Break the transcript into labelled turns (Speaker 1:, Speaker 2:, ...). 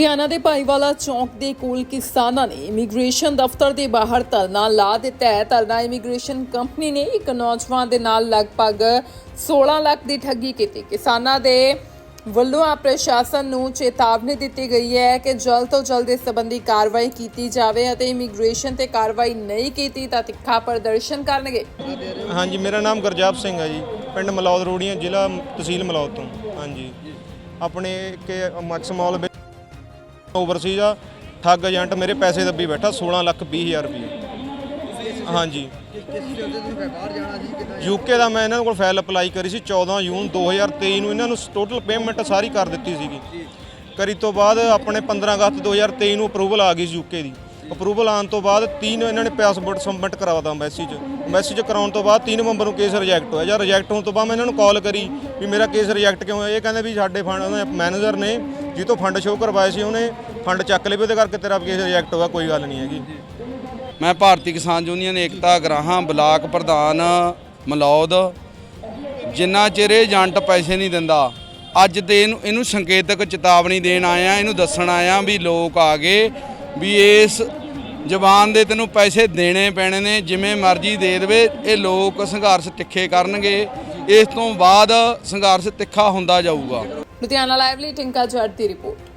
Speaker 1: ਲੁਧਿਆਣਾ ਦੇ ਭਾਈਵਾਲਾ ਚੌਂਕ ਦੇ ਕੋਲ ਕਿਸਾਨਾਂ ਨੇ ਇਮੀਗ੍ਰੇਸ਼ਨ ਦਫ਼ਤਰ ਦੇ ਬਾਹਰ ਧਰਨਾ ਲਾ ਦਿੱਤਾ ਹੈ। ਧਰਨਾ ਇਮੀਗ੍ਰੇਸ਼ਨ ਕੰਪਨੀ ਨੇ ਇੱਕ ਨੌਜਵਾਨ ਦੇ ਨਾਲ ਲਗਭਗ 16 ਲੱਖ ਦੀ ਠੱਗੀ ਕੀਤੀ। ਕਿਸਾਨਾਂ ਦੇ ਵੱਲੋਂ ਆ ਪ੍ਰਸ਼ਾਸਨ ਨੂੰ ਚੇਤਾਵਨੀ ਦਿੱਤੀ ਗਈ ਹੈ ਕਿ ਜਲਦ ਤੋਂ ਜਲਦ ਇਸ ਸੰਬੰਧੀ ਕਾਰਵਾਈ ਕੀਤੀ ਜਾਵੇ ਅਤੇ ਇਮੀਗ੍ਰੇਸ਼ਨ ਤੇ ਕਾਰਵਾਈ ਨਹੀਂ ਕੀਤੀ ਤਾਂ ਤਿੱਖਾ ਪ੍ਰਦਰਸ਼ਨ ਕਰਨਗੇ।
Speaker 2: ਹਾਂਜੀ, ਮੇਰਾ ਨਾਮ ਗੁਰਜਾਪ ਸਿੰਘ ਹੈ ਜੀ। ਪਿੰਡ ਮਲੌਦ ਰੋੜੀਆਂ, ਜ਼ਿਲ੍ਹਾ ਤਹਿਸੀਲ ਮਲੌਦ ਤੋਂ। ਹਾਂਜੀ। ਆਪਣੇ ਕਿ ਮਕਸ ਮਾਲ ਓਵਰਸੀਜ਼ ਆ ਠੱਗ ਏਜੰਟ ਮੇਰੇ ਪੈਸੇ ਦੱਬੀ ਬੈਠਾ 16 ਲੱਖ 20 ਹਜ਼ਾਰ ਰੁਪਏ ਹਾਂਜੀ। ਯੂਕੇ ਦਾ ਮੈਂ ਇਹਨਾਂ ਕੋਲ ਫਾਈਲ ਅਪਲਾਈ ਕਰੀ ਸੀ 14 ਜੂਨ 2023 ਨੂੰ ਇਹਨਾਂ ਨੂੰ ਟੋਟਲ ਪੇਮੈਂਟ ਸਾਰੀ ਕਰ ਦਿੱਤੀ ਸੀਗੀ। ਕਰੀ ਤੋਂ ਬਾਅਦ ਆਪਣੇ 15 ਅਗਸਤ 2023 ਨੂੰ ਅਪਰੂਵਲ ਆ ਗਈ ਸੀ ਯੂਕੇ ਦੀ। ਅਪਰੂਵਲ ਆਉਣ ਤੋਂ ਬਾਅਦ 3 ਨੂੰ ਇਹਨਾਂ ਨੇ ਪਾਸਪੋਰਟ ਸਬਮਿਟ ਕਰਵਾਤਾ ਮੈਸੇਜ ਮੈਸੇਜ ਕਰਾਉਣ ਤੋਂ ਬਾਅਦ 3 ਨਵੰਬਰ ਨੂੰ ਕੇਸ ਰਿਜੈਕਟ ਹੋਇਆ। ਜਾਂ ਰਿਜੈਕਟ ਹੋਣ ਤੋਂ ਬਾਅਦ ਮੈਂ ਇਹਨਾਂ ਨੂੰ ਕਾਲ ਕਰੀ ਵੀ ਮੇਰਾ ਕੇਸ ਰਿਜੈਕਟ ਕਿਉਂ ਹੋਇਆ? ਇਹ ਕਹਿੰਦੇ ਵੀ ਸਾਡੇ ਫੰਡ ਮੈਨੇਜਰ ਨੇ ਜੀ ਤੋਂ ਫੰਡ ਸ਼ੋਅ ਕਰਵਾਏ ਸੀ ਉਹਨੇ, ਫੰਡ ਚੱਕ ਲਏ ਵੀ ਉਹਦੇ ਕਰਕੇ ਤੇਰਾ ਕੇਸ ਰਿਜੈਕਟ ਹੋਇਆ, ਕੋਈ ਗੱਲ ਨਹੀਂ ਹੈਗੀ।
Speaker 3: ਮੈਂ ਭਾਰਤੀ ਕਿਸਾਨ ਯੂਨੀਅਨ, ਏਕਤਾ ਗਰਾਹਾਂ, ਬਲਾਕ ਪ੍ਰਧਾਨ ਮਲੌਦ, ਜਿੰਨਾ ਚਿਰ ਏਜੰਟ ਪੈਸੇ ਨਹੀਂ ਦਿੰਦਾ, ਅੱਜ ਤੇ ਇਹਨੂੰ ਇਹਨੂੰ ਸੰਕੇਤਕ ਚੇਤਾਵਨੀ ਦੇਣ ਆਇਆ ਇਹਨੂੰ ਦੱਸਣ ਆਇਆ ਵੀ ਲੋਕ ਆ ਗਏ ਵੀ ਇਸ ਜ਼ਬਾਨ ਦੇ ਤੈਨੂੰ ਪੈਸੇ ਦੇਣੇ ਪੈਣੇ ਨੇ, ਜਿਵੇਂ ਮਰਜ਼ੀ ਦੇ ਦੇਵੇ, ਇਹ ਲੋਕ ਸੰਘਰਸ਼ ਤਿੱਖੇ ਕਰਨਗੇ, ਇਸ ਤੋਂ ਬਾਅਦ ਸੰਘਰਸ਼ ਤਿੱਖਾ ਹੁੰਦਾ ਜਾਊਗਾ।
Speaker 1: લુધિયાના લાઇવલી ટિંકા જાડતી રિપોર્ટ